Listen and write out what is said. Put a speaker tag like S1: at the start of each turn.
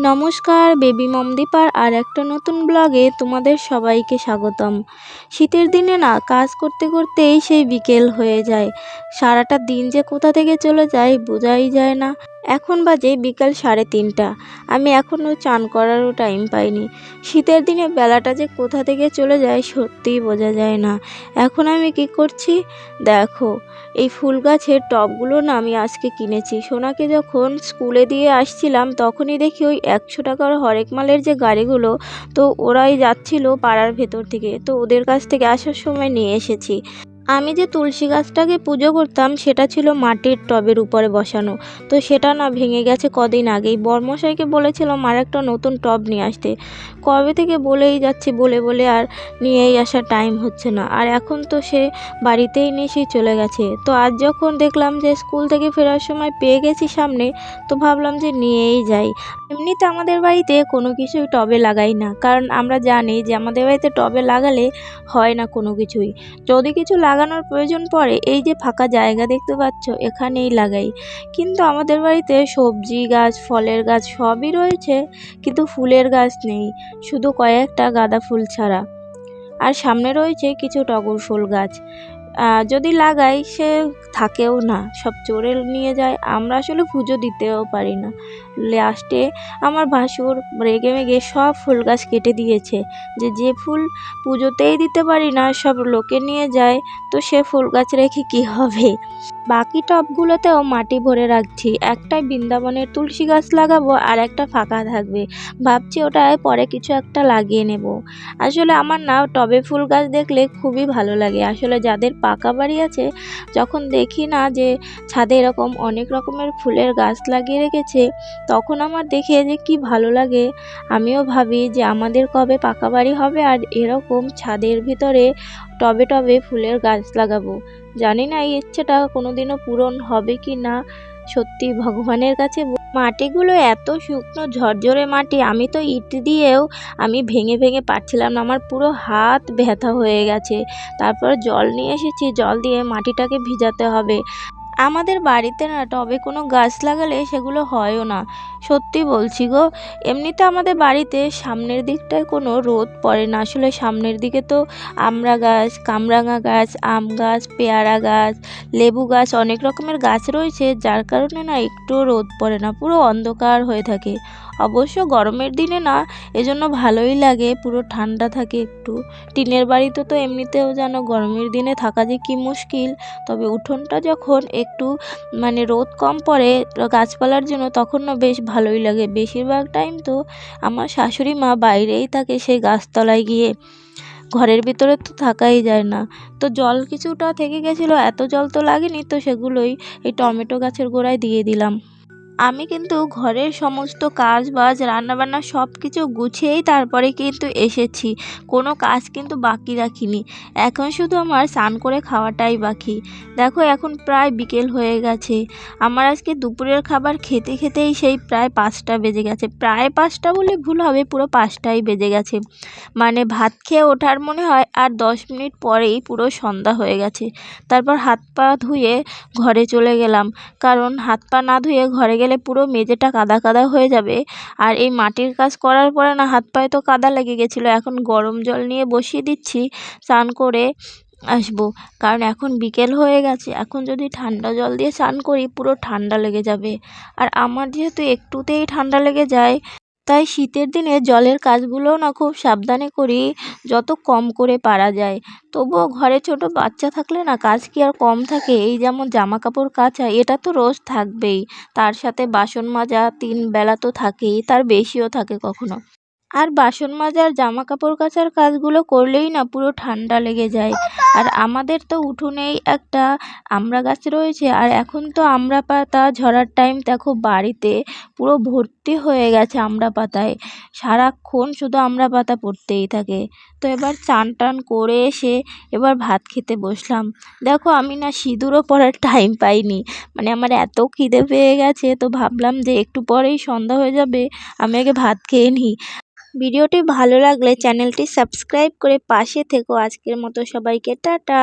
S1: নমস্কার, বেবি মমদীপার আর একটা নতুন ব্লগে তোমাদের সবাইকে স্বাগতম। শীতের দিনে না, কাজ করতে করতেই সেই বিকেল হয়ে যায়। সারাটা দিন যে কোথা থেকে চলে যায় বোঝাই যায় না। এখন বাজে বিকাল সাড়ে তিনটা। আমি এখনও চান করারও টাইম পাইনি। শীতের দিনে বেলাটা যে কোথা থেকে চলে যায় সত্যিই বোঝা যায় না। এখন আমি কি করছি? দেখো, এই ফুল গাছের টবগুলো না আমি আজকে কিনেছি। সোনাকে যখন স্কুলে দিয়ে আসছিলাম, তখনই দেখি ওই একশো টাকার হরেক মালের যে গাড়িগুলো, তো ওরাই যাচ্ছিল পাড়ার ভেতর থেকে। তো ওদের কাছ থেকে আসার সময় নিয়ে এসেছি। আমি যে তুলসী গাছটাকে পুজো করতাম, সেটা ছিল মাটির টবের উপরে বসানো। তো সেটা না ভেঙে গেছে কদিন আগেই। বর্মশাইকে বলেছিলাম আর একটা নতুন টব নিয়ে আসতে। কবে থেকে বলেই যাচ্ছি, বলে বলে আর নিয়েই আসার টাইম হচ্ছে না। আর এখন তো সে বাড়িতেই নিয়ে সেই চলে গেছে। তো আজ যখন দেখলাম যে স্কুল থেকে ফেরার সময় পেয়ে গেছি সামনে, তো ভাবলাম যে নিয়েই যাই। এমনিতে আমাদের বাড়িতে কোনো কিছুই টবে লাগাই না। কারণ আমরা জানি যে আমাদের বাড়িতে টবে লাগালে হয় না কোনো কিছুই। যদি কিছু লাগানোর প্রয়োজন পড়ে, এই যে ফাঁকা জায়গা দেখতে পাচ্ছ, এখানেই লাগাই। কিন্তু আমাদের বাড়িতে সবজি গাছ, ফলের গাছ সবই রয়েছে, কিন্তু ফুলের গাছ নেই, শুধু কয়েকটা গাঁদা ফুল ছাড়া। আর সামনে রয়েছে কিছু টগর ফুল গাছ। যদি লাগাই সে থাকেও না। সব চোরে নিয়ে যায়। আমরা আসলে পুজো দিতেও পারি না। লাস্টে আমার ভাসুর রেগে মেগে সব ফুল গাছ কেটে দিয়েছে। যে যে ফুল পুজোতেই দিতে পারি না, সব লোকে নিয়ে যায়। তো সে ফুল গাছ রেখে কী হবে? বাকি টবগুলোতেও মাটি ভরে রাখছি। একটাই বৃন্দাবনের তুলসী গাছ লাগাবো আর একটা ফাঁকা থাকবে। ভাবছি ওটায় পরে কিছু একটা লাগিয়ে নেব। আসলে আমার না, টবে ফুল গাছ দেখলে খুবই ভালো লাগে। আসলে যাদের পাকা বাড়ি আছে, যখন দেখি না যে ছাদে এরকম অনেক রকমের ফুলের গাছ লাগিয়ে রেখেছে, তখন আমার দেখে যে কি ভালো লাগে। আমিও ভাবি যে আমাদের কবে পাকা বাড়ি হবে আর এরকম ছাদের ভিতরে টবে টবে ফুলের গাছ লাগাবো। জানি না এই ইচ্ছেটা কোনোদিনও পূরণ হবে কি না। সত্যি ভগবানের কাছে মাটিগুলো এত শুকনো, ঝরঝরে মাটি, আমি তো ইট দিয়েও আমি ভেঙে ভেঙে পারছিলাম না। আমার পুরো হাত ব্যথা হয়ে গেছে। তারপর জল নিয়ে এসেছি। জল দিয়ে মাটিটাকে ভিজাতে হবে। আমাদের বাড়িতে না টবে কোনো গাছ লাগালে সেগুলো হয়ও না। সত্যি বলছি গো, এমনিতে আমাদের বাড়িতে সামনের দিকটায় কোনো রোদ পড়ে না। আসলে সামনের দিকে তো আমড়া গাছ, কামরাঙা গাছ, আম গাছ, পেয়ারা গাছ, লেবু গাছ অনেক রকমের গাছ রয়েছে, যার কারণে না একটুও রোদ পড়ে না, পুরো অন্ধকার হয়ে থাকে। অবশ্য গরমের দিনে না এজন্য ভালোই লাগে, পুরো ঠান্ডা থাকে একটু। টিনের বাড়িতে তো এমনিতেও যেন গরমের দিনে থাকা যে কী মুশকিল, তবে উঠোনটা যখন একটু মানে রোদ কম পড়ে গাছপালার জন্য তখন না বেশ ভালোই লাগে। বেশিরভাগ টাইম তো আমার শাশুড়ি মা বাইরেই থাকে সেই গাছতলায় গিয়ে। ঘরের ভিতরে তো থাকাই যায় না। তো জল কিছুটা থেকে গেছিল, এত জল তো লাগেনি, তো সেগুলোই এই টমেটো গাছের গোড়ায় দিয়ে দিলাম। আমি কিন্তু ঘরের সমস্ত কাজ বাজ, রান্নাবান্না সব কিছু গুছিয়েই তারপরে কিন্তু এসেছি। কোনো কাজ কিন্তু বাকি রাখিনি। এখন শুধু আমার স্নান করে খাওয়াটাই বাকি। দেখো এখন প্রায় বিকেল হয়ে গেছে। আমার আজকে দুপুরের খাবার খেতে খেতেই সেই প্রায় পাঁচটা বেজে গেছে। প্রায় পাঁচটা বলে ভুল হবে, পুরো পাঁচটাই বেজে গেছে। মানে ভাত খেয়ে ওঠার মনে হয় আর দশ মিনিট পরেই পুরো সন্ধ্যা হয়ে গেছে। তারপর হাত পা ধুয়ে ঘরে চলে গেলাম। কারণ হাত পা না ধুয়ে ঘরে গেলে পুরো মেঝেটা কাদা কাদা হয়ে যাবে। আর এই মাটির কাজ করার পরে না, হাত পায়ে তো কাদা লেগে গেছিল। এখন গরম জল নিয়ে বসিয়ে দিচ্ছি, স্নান করে আসব। কারণ এখন বিকেল হয়ে গেছে। এখন যদি ঠান্ডা জল দিয়ে স্নান করি, পুরো ঠান্ডা লেগে যাবে। আর আমার যেহেতু একটুতেই ঠান্ডা লেগে যায় তাই শীতের দিনে জলের কাজগুলোও না খুব সাবধানে করি, যত কম করে পারা যায়। তবুও ঘরে ছোট বাচ্চা থাকলে না কাজ কি আর কম থাকে? এই যেমন জামা কাপড় কাচা, এটা তো রোজ থাকবেই। তার সাথে বাসন মাজা তিন বেলা তো থাকেই, তার বেশিও থাকে কখনো। আর বাসন মাজার জামা কাপড় কাচার কাজগুলো করলেই না পুরো ঠান্ডা লেগে যায়। আর আমাদের তো উঠোনেই একটা আমড়া গাছ রয়েছে, আর এখন তো আমড়া পাতা ঝরার টাইম দেখো বাড়িতে পুরো ভর্তি হয়ে গেছে আমড়া পাতায়। সারাক্ষণ শুধু আমড়া পাতা পড়তেই থাকে। তো এবার চান টান করে এসে এবার ভাত খেতে বসলাম। দেখো আমি না সিঁদুরও পরার টাইম পাইনি মানে আমার এত খিদে পেয়ে গেছে, তো ভাবলাম যে একটু পরেই সন্ধ্যা হয়ে যাবে, আমি আগে ভাত খেয়ে নিই। ভিডিওটি ভালো লাগলে চ্যানেলটি সাবস্ক্রাইব করে পাশে থেকো। আজকের মতো সবাইকে টাটা।